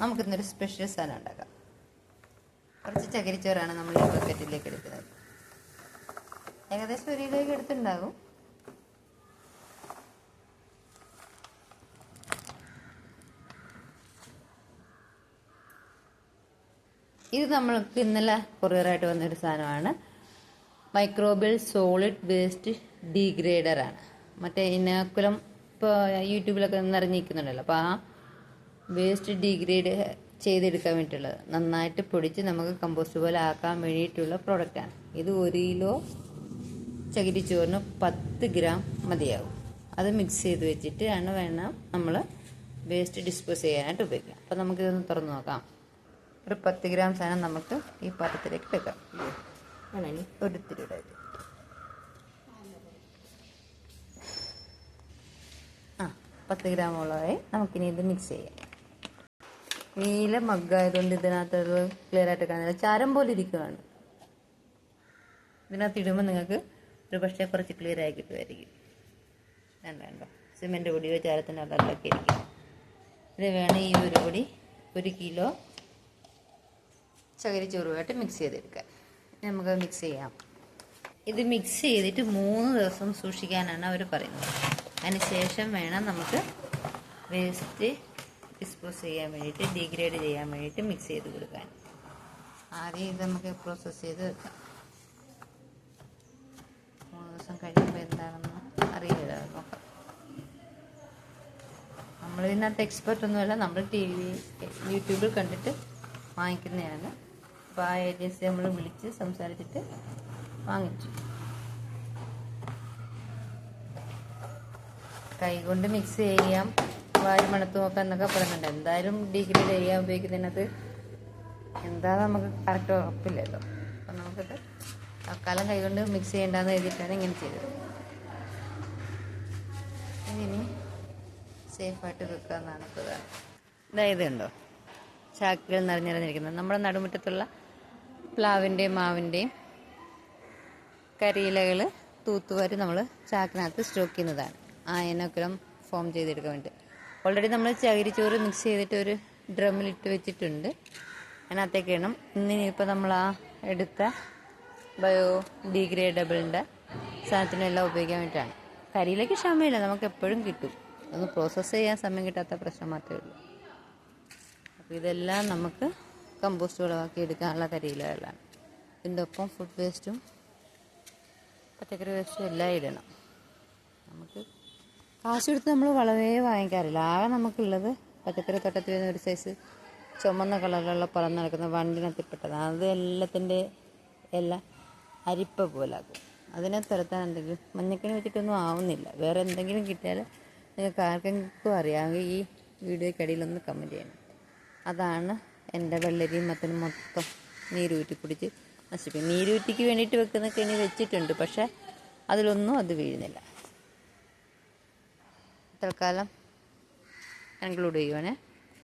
നമുക്കിന്നൊരു സ്പെഷ്യൽ സാധനം ഉണ്ടാക്കാം. കുറച്ച് ചകിരിച്ചോറാണ് നമ്മൾ ഈ ബക്കറ്റിലേക്ക് എടുക്കുന്നത്. ഏകദേശം ഒരു കിലോയ്ക്ക് എടുത്തുണ്ടാകും ഇത് നമ്മൾക്ക് ഇന്നലെ കൊറിയറായിട്ട് വന്നൊരു സാധനമാണ്. മൈക്രോബിയൽ സോളിഡ് വേസ്റ്റ് ഡീഗ്രേഡർ ആണ്. മറ്റേ ഇനാക്കുലം ഇപ്പോൾ യൂട്യൂബിലൊക്കെ നിറഞ്ഞിരിക്കുന്നുണ്ടല്ലോ. അപ്പോൾ ആ വേസ്റ്റ് ഡീഗ്രേഡ് ചെയ്തെടുക്കാൻ വേണ്ടിയിട്ടുള്ളത്. നന്നായിട്ട് പൊടിച്ച് നമുക്ക് കമ്പോസ്റ്റ് പോലെ ആക്കാൻ വേണ്ടിയിട്ടുള്ള പ്രോഡക്റ്റാണ് ഇത് ഒരു കിലോ ചകിരിച്ചോറിന് പത്ത് ഗ്രാം മതിയാകും അത് മിക്സ് ചെയ്ത് വെച്ചിട്ട് ആണ് വേണം നമ്മൾ വേസ്റ്റ് ഡിസ്പോസ് ചെയ്യാനായിട്ട് ഉപയോഗിക്കാം അപ്പോൾ നമുക്കിതൊന്ന് തുറന്ന് നോക്കാം. ഒരു പത്ത് ഗ്രാം സാധനം നമുക്ക് ഈ പാത്രത്തിലേക്ക് വെക്കാം. ആണോ ഒരിത്തിരി ഇടാം ആ പത്ത് ഗ്രാം ഉള്ളതായി നമുക്കിനി ഇത് മിക്സ് ചെയ്യാം. നീല മഗ്ഗായതുകൊണ്ട് ഇതിനകത്ത് ക്ലിയർ ആയിട്ട് കാണുന്നില്ല. ചാരം പോലെ ഇരിക്കുകയാണ് ഇതിനകത്ത് ഇടുമ്പോൾ നിങ്ങൾക്ക് ഒരു പക്ഷേ കുറച്ച് ക്ലിയർ ആയി കിട്ടുമായിരിക്കും വേണ്ട വേണ്ട. സിമെന്റ് പൊടിയോ ചാരത്തിന്റെ കളറിലൊക്കെ ഇരിക്കും. ഇത് വേണം ഈ ഒരു പൊടി ഒരു കിലോ ചകിരിച്ചോറുമായിട്ട് മിക്സ് ചെയ്തെടുക്കാൻ. നമുക്ക് മിക്സ് ചെയ്യാം. ഇത് മിക്സ് ചെയ്തിട്ട് മൂന്ന് ദിവസം സൂക്ഷിക്കാനാണ് അവർ പറയുന്നത്. അതിന് ശേഷം വേണം നമുക്ക് വേസ്റ്റ് ഡിസ്പോസ് ചെയ്യാൻ വേണ്ടിയിട്ട് ഡീഗ്രേഡ് ചെയ്യാൻ വേണ്ടിയിട്ട് മിക്സ് ചെയ്ത് കൊടുക്കാൻ. ആദ്യം ഇത് നമുക്ക് പ്രോസസ്സ് ചെയ്ത് വെക്കാം. മൂന്ന് ദിവസം കഴിയുമ്പോൾ എന്താണെന്ന് അറിയില്ല. നോക്കാം. നമ്മൾ ഇതിനകത്ത് എക്സ്പെർട്ട് ഒന്നുമല്ല. നമ്മൾ ടി വി യൂട്യൂബിൽ കണ്ടിട്ട് വാങ്ങിക്കുന്നതാണ്. അപ്പോൾ ആ ഏജൻസി നമ്മൾ വിളിച്ച് സംസാരിച്ചിട്ട് വാങ്ങിച്ചു. കൈകൊണ്ട് മിക്സ് ചെയ്യാം. വാരി മണത്ത് നോക്കാം എന്നൊക്കെ പറയുന്നുണ്ട്. എന്തായാലും ഡിഗ്രി ചെയ്യാൻ ഉപയോഗിക്കുന്നതിനകത്ത് എന്താ നമുക്ക് കറക്റ്റ് ഉറപ്പില്ലല്ലോ. അപ്പം നമുക്കിത് തക്കാലം കൈകൊണ്ട് മിക്സ് ചെയ്യേണ്ടെന്ന് എഴുതിയിട്ടാണ് ഇങ്ങനെ ചെയ്തത്. ഇതിനി സേഫായിട്ട് വെക്കുക എന്നാണ് പ്രധാനം ഇതായത് ഉണ്ടോ ചാക്കുകൾ നിറഞ്ഞിറഞ്ഞിരിക്കുന്നത് നമ്മുടെ നടുമുറ്റത്തുള്ള പ്ലാവിന്റെയും മാവിന്റെയും കരിയിലകൾ തൂത്തുവാരി നമ്മൾ ചാക്കിനകത്ത് സ്റ്റോക്ക് ചെയ്യുന്നതാണ്. ആ ഇനക്കുലം ഫോം ചെയ്തെടുക്കാൻ വേണ്ടി. ഓൾറെഡി നമ്മൾ ചകിരിച്ചോറ് മിക്സ് ചെയ്തിട്ട് ഒരു ഡ്രമ്മിലിട്ട് വെച്ചിട്ടുണ്ട്. അതിനകത്തേക്ക് ഇടണം. ഇന്നിനിപ്പോൾ നമ്മൾ ആ എടുത്ത ബയോ ഡീഗ്രേഡബിളിന്റെ സാധനത്തിനെല്ലാം ഉപയോഗിക്കാൻ വേണ്ടിയിട്ടാണ് കരിയിലേക്ക് ക്ഷമയില്ല നമുക്ക് എപ്പോഴും കിട്ടും. ഒന്ന് പ്രോസസ്സ് ചെയ്യാൻ സമയം കിട്ടാത്ത പ്രശ്നം മാത്രമേ ഉള്ളൂ. അപ്പോൾ ഇതെല്ലാം നമുക്ക് കമ്പോസ്റ്റ് വളമാക്കി എടുക്കാനുള്ള കരിയിലകളാണ്. ഇതിന്റെ ഒപ്പം ഫുഡ് വേസ്റ്റും പച്ചക്കറി വേസ്റ്റും എല്ലാം ഇടണം. നമുക്ക് കാശ് നമ്മൾ വളരെ വാങ്ങിക്കാറില്ല. ആകെ നമുക്കുള്ളത് പച്ചക്കറി തോട്ടത്തിൽ വരുന്ന ഒരു സൈസ് ചുമന്ന കളറിലുള്ള പറന്ന് നടക്കുന്ന വണ്ടിനകത്തിൽപ്പെട്ടതാണ് അത് എല്ലാത്തിന്റെ എല്ലാം അരിപ്പ പോലാക്കും അതിനെ തുരത്താൻ എന്തെങ്കിലും മഞ്ഞക്കണി വെച്ചിട്ടൊന്നും ആവുന്നില്ല. വേറെ എന്തെങ്കിലും കിട്ടിയാൽ നിങ്ങൾക്ക് ആർക്കെങ്കിലും അറിയാമെങ്കിൽ ഈ വീഡിയോക്കിടയിലൊന്ന് കമന്റ് ചെയ്യണം. അതാണ് എന്റെ വെള്ളരിയും മത്തനും മൊത്തം നീരൂറ്റി കുടിച്ച് നശിപ്പിക്കും നീരൂറ്റിക്ക് വേണ്ടിയിട്ട് വെക്കുന്ന കെണി വെച്ചിട്ടുണ്ട്. പക്ഷേ അതിലൊന്നും അത് വീഴുന്നില്ല. തൽക്കാലം. ഇൻക്ലൂഡ് ചെയ്യുവാണേ.